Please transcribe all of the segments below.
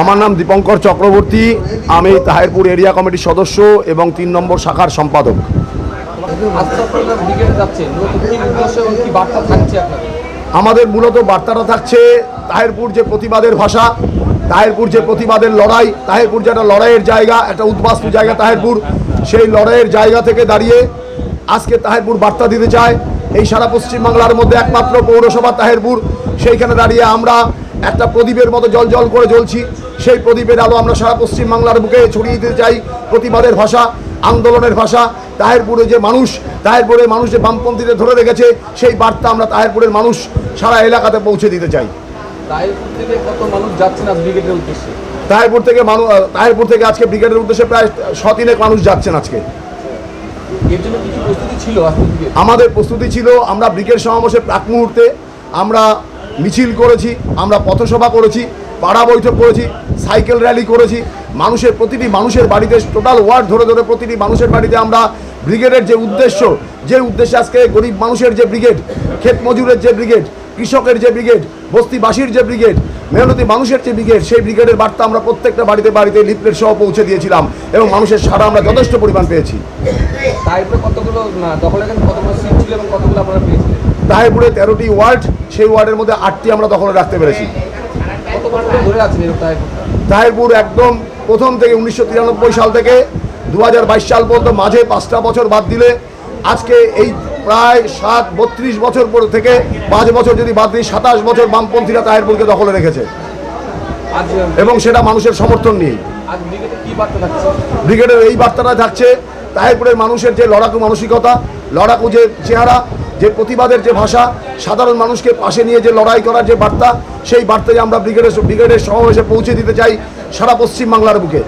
আমার নাম দীপঙ্কর চক্রবর্তী আমি তাহেরপুর এরিয়া কমিটির সদস্য এবং তিন নম্বর শাখার সম্পাদক। আপনাদের আমাদের মূলত বার্তাটা থাকছে তাহেরপুর যে প্রতিবাদের ভাষা তাহেরপুর যে প্রতিবাদের লড়াই তাহেরপুর যে একটা লড়াইয়ের জায়গা একটা উদ্বাস্তু জায়গা তাহেরপুর সেই লড়াইয়ের জায়গা থেকে দাঁড়িয়ে আজকে তাহেরপুর বার্তা দিতে চায়। এই সারা পশ্চিমবাংলার মধ্যে একমাত্র পৌরসভা তাহেরপুর সেইখানে দাঁড়িয়ে আমরা একটা প্রদীপের মতো জল জল করে জ্বলছি। সেই প্রদীপের আলো আমরা সারা পশ্চিমবাংলার বুকে ছড়িয়ে দিতে চাই। প্রতিবাদের ভাষা আন্দোলনের ভাষা তাহেরপুরে যে মানুষ তাহেরপুরে মানুষ যে বামপন্থীদের ধরে রেখেছে সেই বার্তা আমরা তাহেরপুরের মানুষ সারা এলাকাতে পৌঁছে দিতে চাই। রায়পুর থেকে কত মানুষ যাচ্ছেন আজ ব্রিগেডের উদ্দেশ্যে? তাহেরপুর থেকে মানুষ তাহেরপুর থেকে আজকে ব্রিগেডের উদ্দেশ্যে প্রায় শতিনেক মানুষ যাচ্ছেন আজকে। আমাদের প্রস্তুতি ছিল আমরা ব্রিগেড সমাবেশের প্রাক মুহূর্তে আমরা মিছিল করেছি, আমরা পথসভা করেছি, পাড়া বৈঠক করেছি, সাইকেল র্যালি করেছি, মানুষের প্রতিটি মানুষের বাড়িতে টোটাল ওয়ার্ড ধরে ধরে প্রতিটি মানুষের বাড়িতে আমরা ব্রিগেডের যে উদ্দেশ্য, যে উদ্দেশ্যে আজকে গরিব মানুষের যে ব্রিগেড, ক্ষেত মজুরের যে ব্রিগেড, কৃষকের যে ব্রিগেড, বস্তিবাসীর যে ব্রিগেড, মেহনতি মানুষের যে ব্রিগেড, সেই ব্রিগেডের বার্তা আমরা প্রত্যেকটা বাড়িতে বাড়িতে লিফলেট সহ পৌঁছে দিয়েছিলাম এবং মানুষের সারা আমরা যথেষ্ট পরিমাণ পেয়েছি। তারপরে কতগুলো দখলের কতগুলো সিট ছিল এবং কতগুলো আপনারা পেয়েছিলেন? তাহেরপুরে তেরোটি ওয়ার্ড, সেই ওয়ার্ডের মধ্যে আটটি আমরা দখলে রাখতে পেরেছি। তাহেরপুর একদম প্রথম থেকে উনিশশো তিরানব্বই সাল থেকে দু হাজার বাইশ সাল পর্যন্ত মাঝে পাঁচটা বছর বাদ দিলে, আজকে এই প্রায় সাত, বত্রিশ বছর পর থেকে পাঁচ বছর যদি বাদ দিই, সাতাশ বছর বামপন্থীরা তাহেরপুরকে দখলে রেখেছে। এবং সেটা মানুষের সমর্থন নিয়েই ব্রিগেডের এই বার্তাটা থাকছে তাহেরপুরের মানুষের যে লড়াকু মানসিকতা লড়াকু যে চেহারা যে প্রতিবাদের যে ভাষা সাধারণ মানুষকে পাশে নিয়ে যে লড়াই করার যে বার্তা সেই বার্তায় আমরা ব্রিগেডের ব্রিগেডের সমাবেশে পৌঁছে দিতে চাই সারা পশ্চিম বাংলার বুকে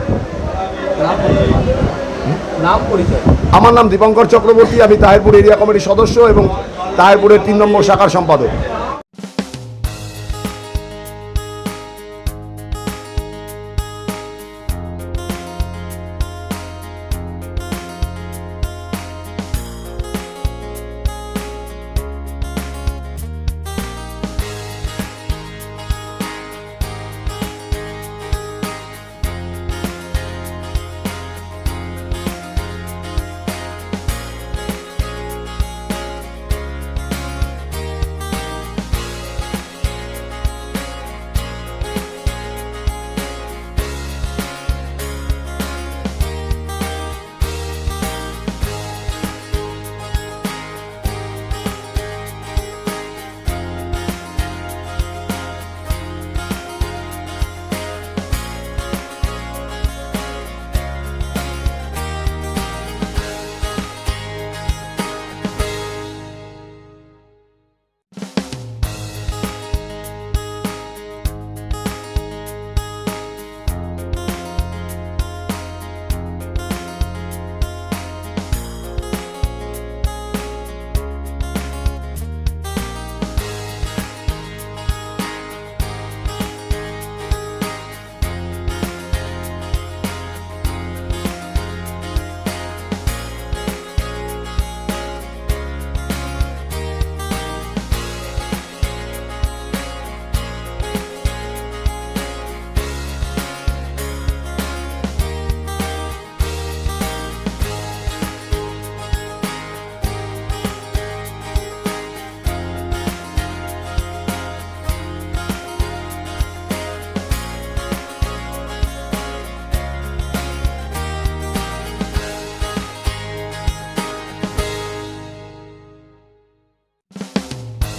আমার নাম দীপঙ্কর চক্রবর্তী আমি তাহেরপুর এরিয়া কমিটির সদস্য এবং তাহেরপুরের তিন নম্বর শাখার সম্পাদক।